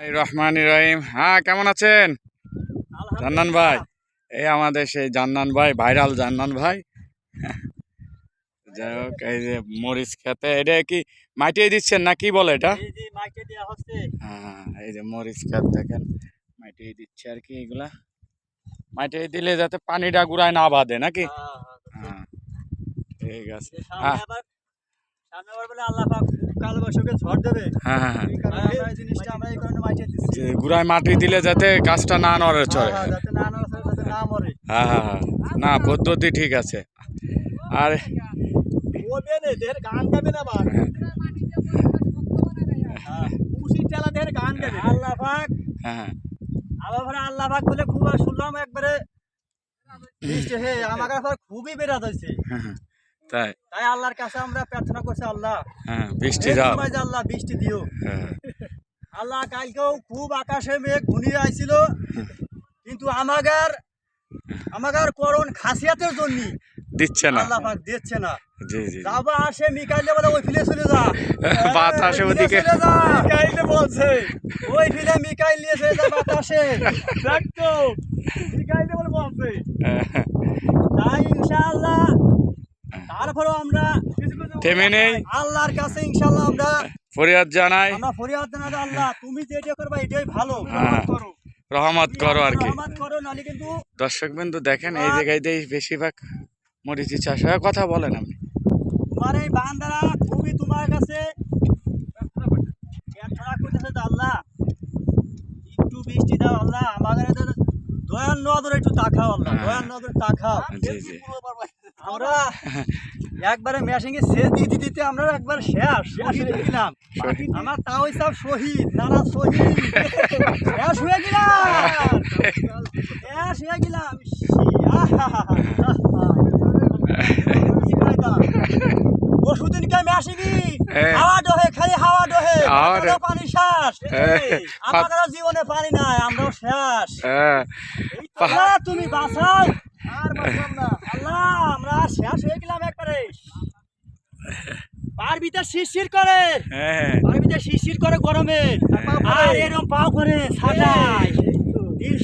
এই রহমান রহিম। হ্যাঁ কেমন আছেন? জান্নান ভাই। এই আমাদের সেই জান্নান ভাই ভাইরাল জান্নান ভাই। যাই হোক এই যে মরিচ খেতে এটা কি মাটিয়ে দিচ্ছেন না কি বলে এটা? হ্যাঁ এই যে মরিচ খেত দেখেন মাটিয়ে দিচ্ছে আর কি এগুলা। মাটিয়ে দিলে যাতে পানিটা গুড়ায় না বাঁধে নাকি? হ্যাঁ ঠিক আছে। হ্যাঁ। গুড়ায় মাটি দিলে যাতে গাছটা না নড়ে চড়ে। হ্যাঁ, হ্যাঁ হ্যাঁ হ্যাঁ। না পদ্ধতি ঠিক আছে। আর হ্যাঁ। আল্লাহ হ্যাঁ হ্যাঁ। বলে খুব শুনলাম একবারে। কাছে খুবই বেরাত হয়েছে। হ্যাঁ, হ্যাঁ, তাই? তাই আল্লাহর কাছে আমরা প্রার্থনা করছি আল্লাহ। হ্যাঁ বৃষ্টি যাও আল্লাহ বৃষ্টি দিও। হ্যাঁ। আল্লাহ কালকেও খুব আকাশে মেঘ ঘুনিয়ে আইছিল। কিন্তু আমাগার আমাগার করণ খাসিয়াতের জন্য দিচ্ছে না। আল্লাহ পাক দিচ্ছে না। জি জি। যাবা আসে মিকাইলে বলে ওই ফিলে চলে যা। বাতাসে ওদিকে। চলে যা। মিকাইলে বলছে। ওই ফিলে মিকাইল নিয়ে চলে যা বাতাসে। দেখতো মিকাইলে বলে বলছে। হ্যাঁ, তাই ইনশাআল্লাহ তারপরেও আমরা থেমে নেই। আল্লাহর কাছে ইনশাআল্লাহ আমরা ফরিয়াদ জানাই। আমরা ফরিয়াদ জানাই আল্লাহ তুমি যেটা করবা এটাই ভালো। হ্যাঁ। করো রহমত করো আর কি দর্শক বিন্দু দেখেন এই জায়গাতেই বেশিরভাগ মরিচি চাষ হয়। কথা বলেন আপনি। তোমার এই বান্দারা খুবই তোমার কাছে আল্লাহ। একটু বৃষ্টি দাও আল্লাহ। আমাদের দয়ার নজরে একটু তাকাও আল্লাহ। হ্যাঁ। দয়ার নজরে তাকাও আমরা একবারে মেশিংয়ে শেষ দিতে দিতে আমরা একবার শেষ। শহীদ গেলাম। আমার তাও সব শহীদ নানা শহীদ। শেষ হয়ে গেলাম। শেষ হয়ে গেলাম। হাওয়া ডহে খালি হাওয়া ডহে। পানি শ্বাস। আমাদের জীবনে পানি নাই আমরাও তুমি বাঁচাও। আর না। আল্লাহ আমরা শেষ হয়ে গেলাম একবারে। শিরশির করে। হ্যাঁ পার ভিতর শিরশির করে গরমে। আর এরকম পাও করে সাজায় দিন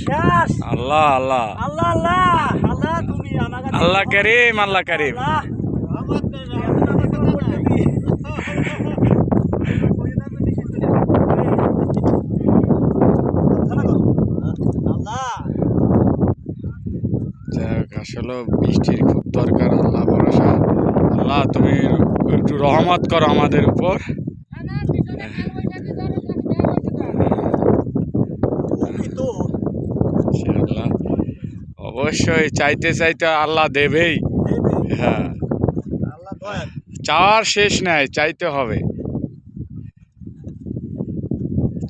আল্লাহ আল্লাহ। আল্লাহ আল্লাহ। আল্লাহ তুমি আমাকে আল্লাহ করিম আল্লাহ করিম। আসলে বৃষ্টির খুব দরকার আল্লাহ ভরসা। আল্লাহ তুমি একটু রহমত করো আমাদের উপর। অবশ্যই চাইতে চাইতে আল্লাহ দেবেই। হ্যাঁ। চাওয়ার শেষ নাই চাইতে হবে।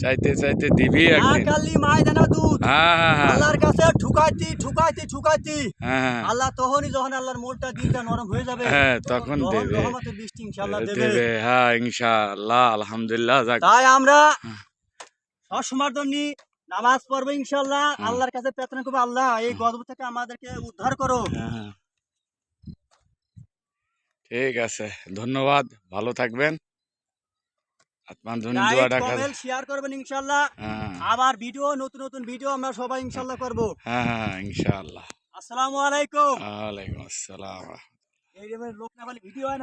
চাইতে চাইতে দিবি একদিন। কালী ময়দানা দুধ। হ্যাঁ হ্যাঁ আল্লাহর কাছে ঠুকাইতি ঠুকাইতি ঠুকাইতি। হ্যাঁ আল্লাহ তখনই যখন আল্লাহর মোলটা দিলটা নরম হয়ে যাবে হ্যাঁ তখন দেবে। বৃষ্টি ইনশাআল্লাহ দেবে হ্যাঁ ইনশাআল্লাহ আলহামদুলিল্লাহ তাই আমরা জন্য নামাজ পড়ব ইনশাআল্লাহ। আল্লাহর কাছে প্রার্থনা করব আল্লাহ এই গজব থেকে আমাদেরকে উদ্ধার করো। ঠিক আছে ধন্যবাদ ভালো থাকবেন। শেয়ার করবেন ইনশাআল্লাহ। হ্যাঁ। আবার ভিডিও নতুন নতুন ভিডিও আমরা সবাই ইনশাল্লাহ করব। হ্যাঁ হ্যাঁ ইনশাআল্লাহ। আসসালামু আলাইকুম। ওয়ালাইকুম আসসালাম। এই লোক না ভিডিও হয় না।